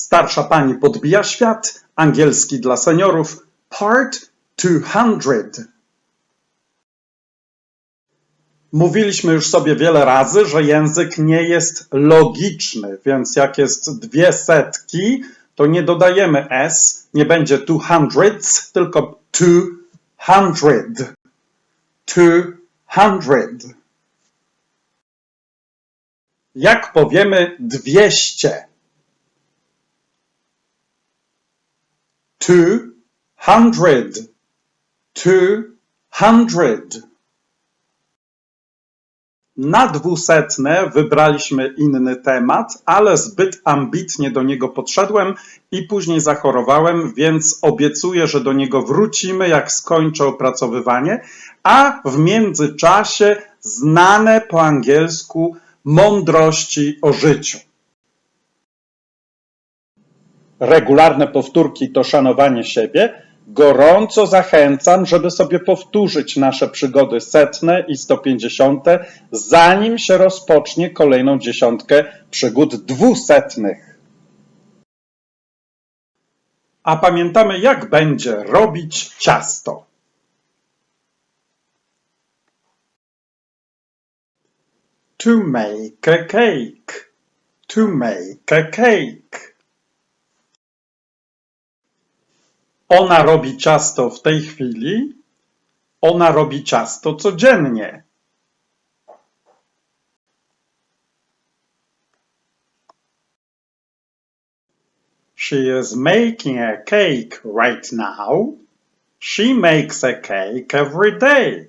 Starsza pani podbija świat, angielski dla seniorów, part 200. Mówiliśmy już sobie wiele razy, że język nie jest logiczny, więc jak jest dwie setki, to nie dodajemy s, nie będzie two hundreds, tylko two hundred. Two hundred. Jak powiemy dwieście? Two hundred. Two hundred. Na dwusetne wybraliśmy inny temat, ale zbyt ambitnie do niego podszedłem i później zachorowałem, więc obiecuję, że do niego wrócimy, jak skończę opracowywanie, a w międzyczasie znane po angielsku mądrości o życiu. Regularne powtórki to szanowanie siebie. Gorąco zachęcam, żeby sobie powtórzyć nasze przygody setne i 150, zanim się rozpocznie kolejną dziesiątkę przygód dwusetnych. A pamiętamy, jak będzie robić ciasto. To make a cake. To make a cake. Ona robi ciasto w tej chwili. Ona robi ciasto codziennie. She is making a cake right now. She makes a cake every day.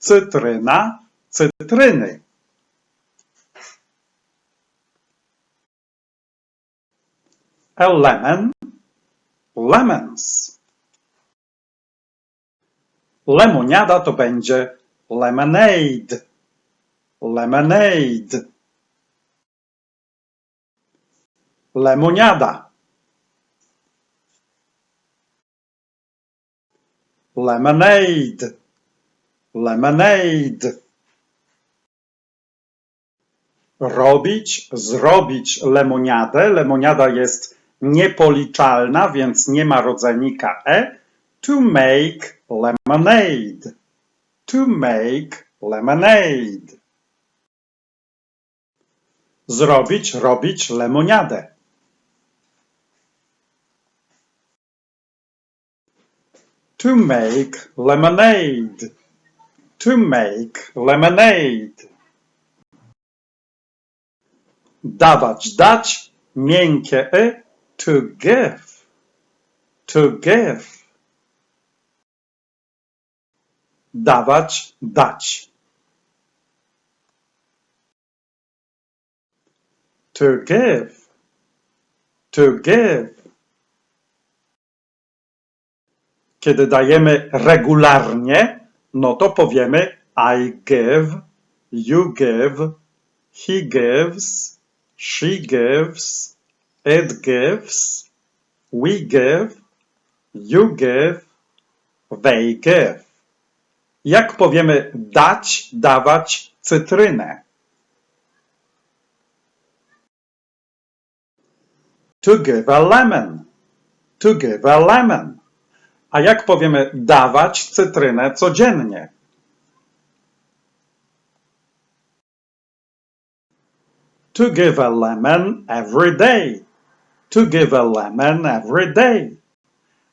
Cytryna, cytryny. A lemon, lemons. Lemoniada to będzie lemonade, lemonade. Lemoniada. Lemonade, lemonade. Robić, zrobić lemoniadę. Lemoniada jest niepoliczalna, więc nie ma rodzajnika e. To make lemonade. To make lemonade. Zrobić, robić lemoniadę. To make lemonade. To make lemonade. Dawać, dać, miękkie y, to give. To give. Dawać, dać. To give. To give. Kiedy dajemy regularnie, no to powiemy I give, you give, he gives, she gives, it gives, we give, you give, they give. Jak powiemy dać, dawać cytrynę? To give a lemon. To give a lemon. A jak powiemy dawać cytrynę codziennie? To give a lemon every day. To give a lemon every day.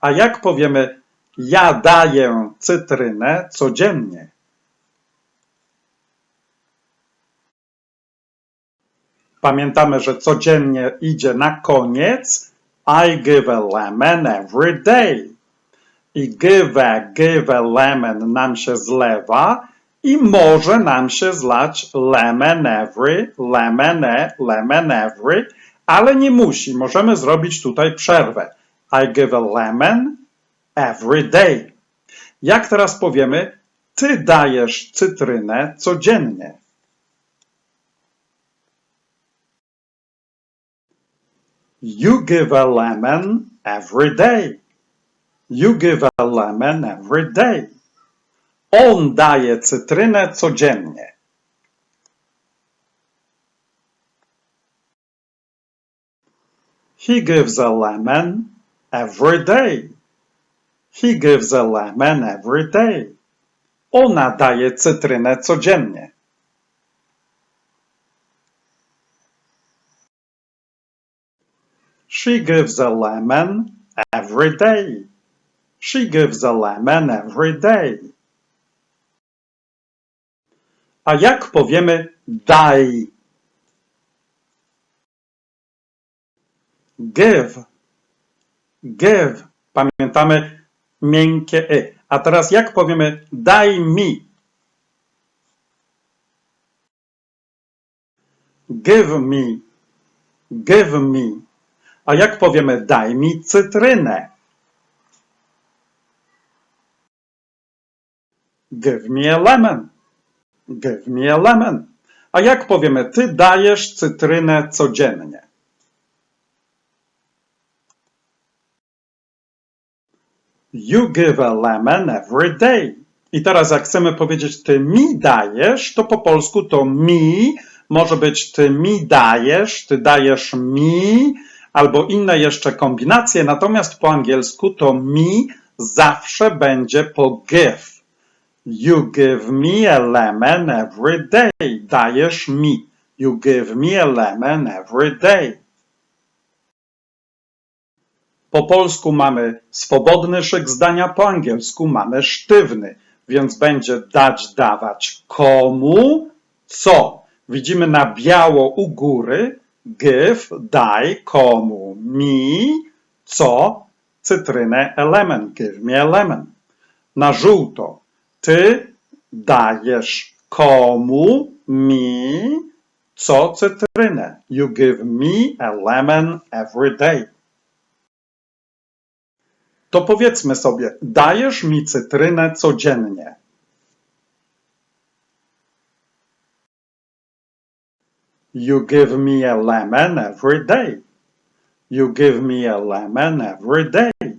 A jak powiemy ja daję cytrynę codziennie? Pamiętamy, że codziennie idzie na koniec. I give a lemon every day. I give a, give a lemon nam się zlewa i może nam się zlać lemon every, lemon e, lemon every, ale nie musi. Możemy zrobić tutaj przerwę. I give a lemon every day. Jak teraz powiemy, ty dajesz cytrynę codziennie. You give a lemon every day. You give a lemon every day. On daje cytrynę codziennie. He gives a lemon every day. He gives a lemon every day. Ona daje cytrynę codziennie. She gives a lemon every day. She gives a lemon every day. A jak powiemy daj? Give. Give. Pamiętamy miękkie y. A teraz jak powiemy daj mi? Give me. Give me. A jak powiemy daj mi cytrynę? Give me a lemon. Give me a lemon. A jak powiemy ty dajesz cytrynę codziennie? You give a lemon every day. I teraz jak chcemy powiedzieć ty mi dajesz, to po polsku to mi może być ty mi dajesz, ty dajesz mi, albo inne jeszcze kombinacje, natomiast po angielsku to mi zawsze będzie po give. You give me a lemon every day. Dajesz mi. You give me a lemon every day. Po polsku mamy swobodny szyk zdania, po angielsku mamy sztywny, więc będzie dać, dawać komu, co. Widzimy na biało u góry give, daj komu, mi, co, cytrynę, element, give me a lemon. Na żółto ty dajesz komu, mi, co, cytrynę. You give me a lemon every day. To powiedzmy sobie, dajesz mi cytrynę codziennie. You give me a lemon every day. You give me a lemon every day.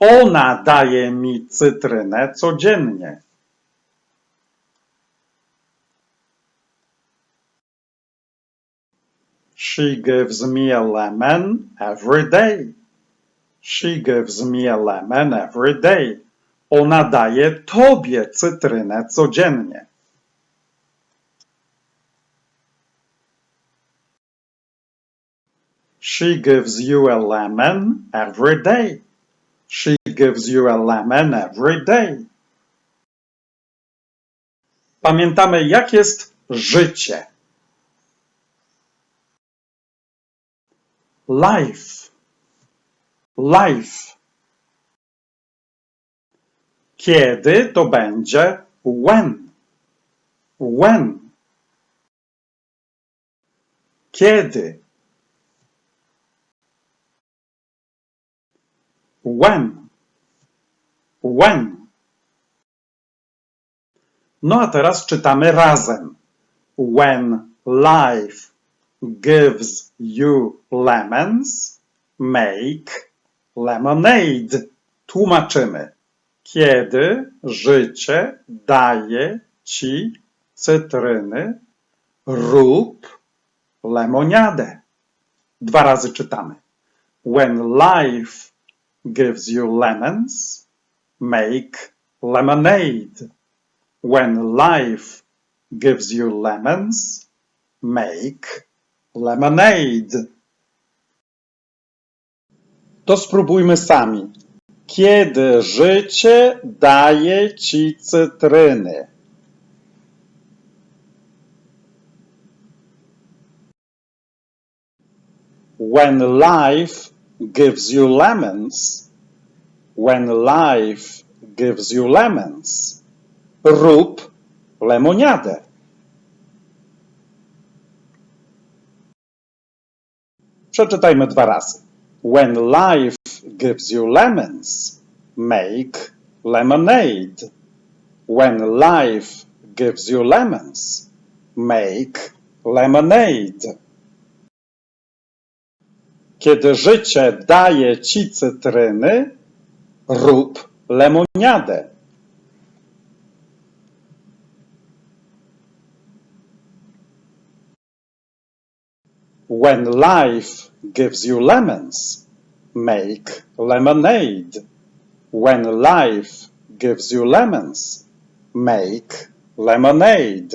Ona daje mi cytrynę codziennie. She gives me a lemon every day. She gives me a lemon every day. Ona daje tobie cytrynę codziennie. She gives you a lemon every day. She gives you a lemon every day. Pamiętamy, jak jest życie. Life. Life. Kiedy to będzie when? When? Kiedy? When? When? No a teraz czytamy razem. When life gives you lemons, make lemonade. Tłumaczymy. Kiedy życie daje ci cytryny, rób lemoniadę. Dwa razy czytamy. When life gives you lemons, make lemonade. When life gives you lemons, make lemonade. To spróbujmy sami. Kiedy życie daje ci cytryny? When life gives you lemons, when life gives you lemons, rób lemoniadę. Przeczytajmy dwa razy. When life gives you lemons, make lemonade. When life gives you lemons, make lemonade. Kiedy życie daje ci cytryny, rób lemoniadę. When life gives you lemons, make lemonade. When life gives you lemons, make lemonade.